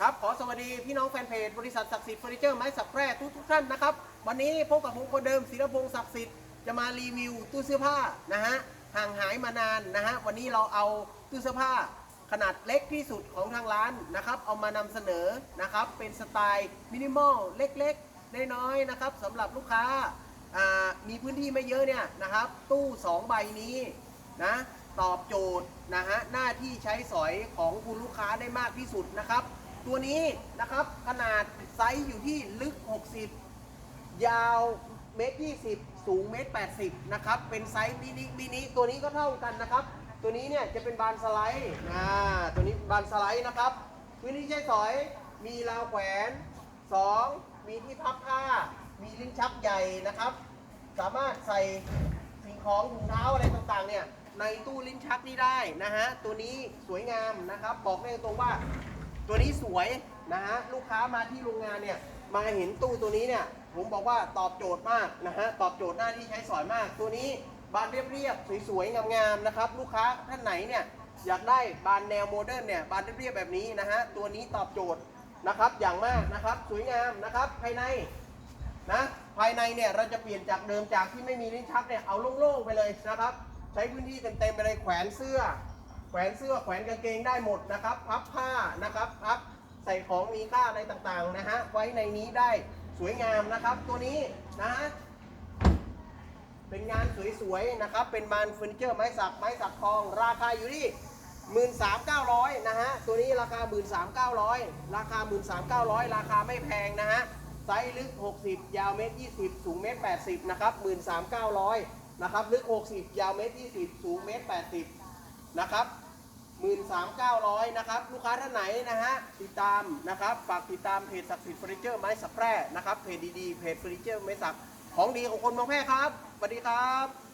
ครับขอสวัสดีพี่น้องแฟนเพจบริษัทศักดิ์สิทธิ์เฟอร์นิเจอร์ไม้สักแพร่ทุกทุกท่านนะครับ วันนี้พบกับผมคนเดิมศิลพงศ์ศักดิ์สิทธิ์จะมารีวิวตู้เสื้อผ้านะฮะห่างหายมานานนะฮะวันนี้เราเอาตู้เสื้อผ้าขนาดเล็กที่สุดของทางร้านนะครับเอามานำเสนอนะครับเป็นสไตล์มินิมอลเล็กๆน้อยๆนะครับสำหรับลูกค้าอ่ามีพื้นที่ไม่เยอะเนี่ยนะครับตู้ 2 ใบนี้นะตอบโจทย์นะฮะหน้าที่ใช้สอยของคุณลูกค้าได้มากที่สุดนะครับ ตัวนี้นะครับขนาดไซส์อยู่ที่ลึก 60 ยาวเมตรยี่สิบสูงเมตรแปดสิบนะครับเป็นไซส์มินิมินิตัวนี้ก็เท่ากันนะครับ ตัวนี้เนี่ยจะเป็นบานสไลด์อ่าตัวนี้บานสไลด์นะครับพื้นที่ใช้สอยมีราวแขวน2มีที่พับผ้า มีลิ้นชักใหญ่นะครับ สามารถใส่สิ่งของถุงเท้าอะไรต่างๆเนี่ยในตู้ลิ้นชักนี้ได้นะฮะตัวนี้สวยงามนะครับ บอกได้ตรงว่า ตัวนี้สวยนะฮะลูกค้ามาที่โรงงานเนี่ยมาเห็นตู้ตัวนี้เนี่ยผมบอกว่าตอบโจทย์มากนะฮะตอบโจทย์หน้าที่ใช้สอยมาก ตัวนี้บานเรียบๆสวยๆงามๆนะครับลูกค้าท่านไหนเนี่ยอยากได้บานแนวโมเดิร์นเนี่ยบานเรียบๆแบบนี้นะฮะตัวนี้ตอบโจทย์นะครับอย่างมากนะครับสวยงามนะครับภายในนะภายในเนี่ยเราจะเปลี่ยนจากเดิมจากที่ไม่มีลิ้นชักเนี่ยเอาโล่งๆไปเลยนะครับ ใช้พื้นที่เต็มๆไปเลยแขวนเสื้อ แขวนเสื้อแขวนกางเกงได้หมดนะครับพับผ้านะครับพับใส่ของมีค่าอะไรต่างๆนะฮะไว้ในนี้ได้สวยงามนะครับตัวนี้นะฮะเป็นงานสวยๆนะครับ เป็นบานเฟอร์นิเจอร์ไม้สักไม้สักทอง ราคาอยู่ที่13,900นะฮะตัวนี้ราคา 13,900 ราคา 13,900 ราคาไม่แพงนะฮะไซส์ลึก 60 ยาวเมตร 20 สูงเมตร 80 นะครับ 13,900 นะครับ ลึก 60 ยาวเมตร 20 สูงเมตร 80 นะครับ 13,900นะครับลูกค้าท่านไหนนะฮะติดตามนะครับฝากติดตามเพจศักดิ์สิทธิ์เฟอร์นิเจอร์ไม้สักแพร่นะครับเพจดีๆเพจเฟอร์นิเจอร์ไม้สักของดีของคนเมืองแพร่ครับสวัสดีครับ